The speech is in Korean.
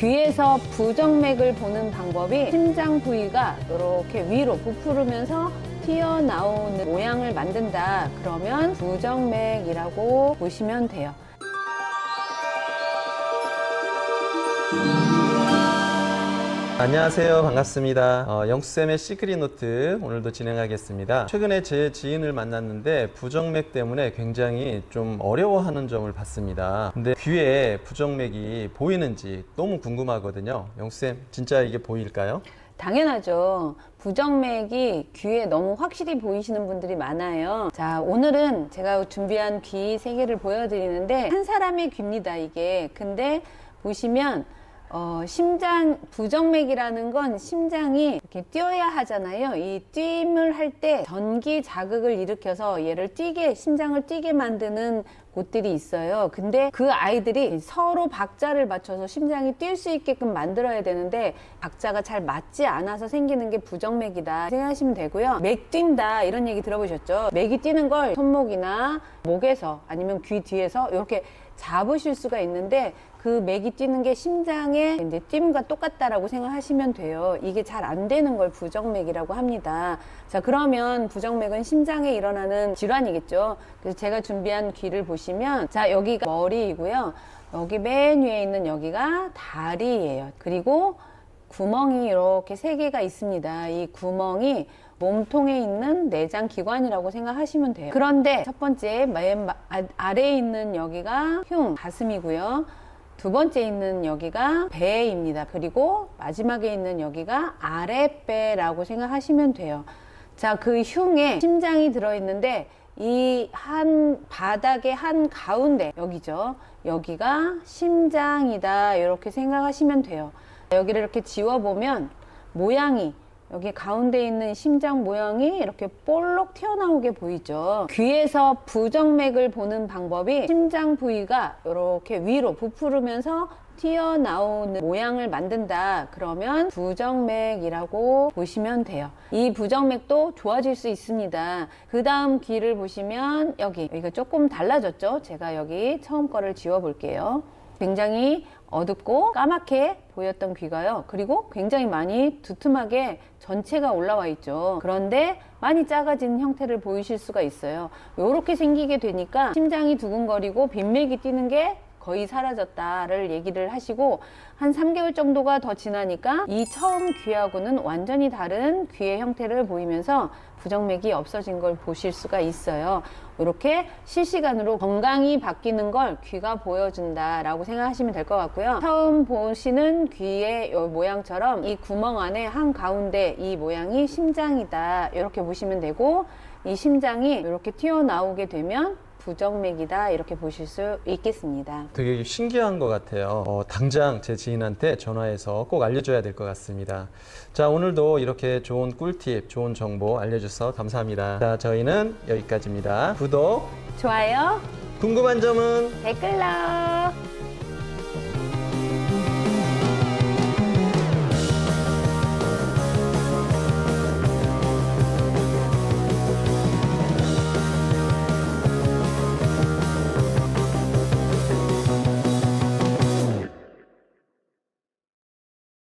귀에서 부정맥을 보는 방법이 심장 부위가 이렇게 위로 부풀으면서 튀어나오는 모양을 만든다. 그러면 부정맥이라고 보시면 돼요. 안녕하세요. 반갑습니다. 어, 영수쌤의 시크릿 노트 오늘도 진행하겠습니다. 최근에 제 지인을 만났는데 부정맥 때문에 굉장히 좀 어려워하는 점을 봤습니다. 근데 귀에 부정맥이 보이는지 너무 궁금하거든요. 영수쌤, 진짜 이게 보일까요? 당연하죠. 부정맥이 귀에 너무 확실히 보이시는 분들이 많아요. 자, 오늘은 제가 준비한 귀 세 개를 보여드리는데, 한 사람의 귀입니다, 이게. 근데 보시면, 어, 심장, 부정맥이라는 건 심장이 이렇게 뛰어야 하잖아요. 이 뛰임을 할 때 전기 자극을 일으켜서 얘를 뛰게, 심장을 뛰게 만드는 곳들이 있어요. 근데 그 아이들이 서로 박자를 맞춰서 심장이 뛸 수 있게끔 만들어야 되는데 박자가 잘 맞지 않아서 생기는 게 부정맥이다 생각하시면 되고요. 맥 뛴다 이런 얘기 들어보셨죠? 맥이 뛰는 걸 손목이나 목에서 아니면 귀 뒤에서 이렇게 잡으실 수가 있는데 그 맥이 뛰는 게 심장의 이제 뜀과 똑같다라고 생각하시면 돼요. 이게 잘 안 되는 걸 부정맥이라고 합니다. 자, 그러면 부정맥은 심장에 일어나는 질환이겠죠. 그래서 제가 준비한 귀를 보시 면 자, 여기가 머리이고요. 여기 맨 위에 있는 여기가 다리예요. 그리고 구멍이 이렇게 세 개가 있습니다. 이 구멍이 몸통에 있는 내장 기관이라고 생각하시면 돼요. 그런데 첫 번째 맨 마- 아- 아래에 있는 여기가 흉, 가슴이고요. 두 번째 있는 여기가 배입니다. 그리고 마지막에 있는 여기가 아랫배라고 생각하시면 돼요. 자, 그 흉에 심장이 들어있는데 이 한 바닥의 한 가운데 여기죠. 여기가 심장이다. 이렇게 생각하시면 돼요. 여기를 이렇게 지워 보면 모양이 여기 가운데 있는 심장 모양이 이렇게 볼록 튀어나오게 보이죠. 귀에서 부정맥을 보는 방법이 심장 부위가 이렇게 위로 부풀으면서 튀어나오는 모양을 만든다. 그러면 부정맥이라고 보시면 돼요. 이 부정맥도 좋아질 수 있습니다. 그 다음 귀를 보시면 여기, 여기가 조금 달라졌죠? 제가 여기 처음 거를 지워 볼게요. 굉장히 어둡고 까맣게 보였던 귀가요. 그리고 굉장히 많이 두툼하게 전체가 올라와 있죠. 그런데 많이 작아진 형태를 보이실 수가 있어요. 이렇게 생기게 되니까 심장이 두근거리고 빈맥이 뛰는 게 거의 사라졌다를 얘기를 하시고 한 3개월 정도가 더 지나니까 이 처음 귀하고는 완전히 다른 귀의 형태를 보이면서 부정맥이 없어진 걸 보실 수가 있어요. 이렇게 실시간으로 건강이 바뀌는 걸 귀가 보여준다라고 생각하시면 될 것 같고요. 처음 보시는 귀의 요 모양처럼 이 구멍 안에 한 가운데 이 모양이 심장이다. 이렇게 보시면 되고 이 심장이 이렇게 튀어나오게 되면 부정맥이다. 이렇게 보실 수 있겠습니다. 되게 신기한 것 같아요. 어, 당장 제 지인한테 전화해서 꼭 알려줘야 될 것 같습니다. 자, 오늘도 이렇게 좋은 꿀팁, 좋은 정보 알려주셔서 감사합니다. 자, 저희는 여기까지입니다. 구독, 좋아요. 궁금한 점은 댓글로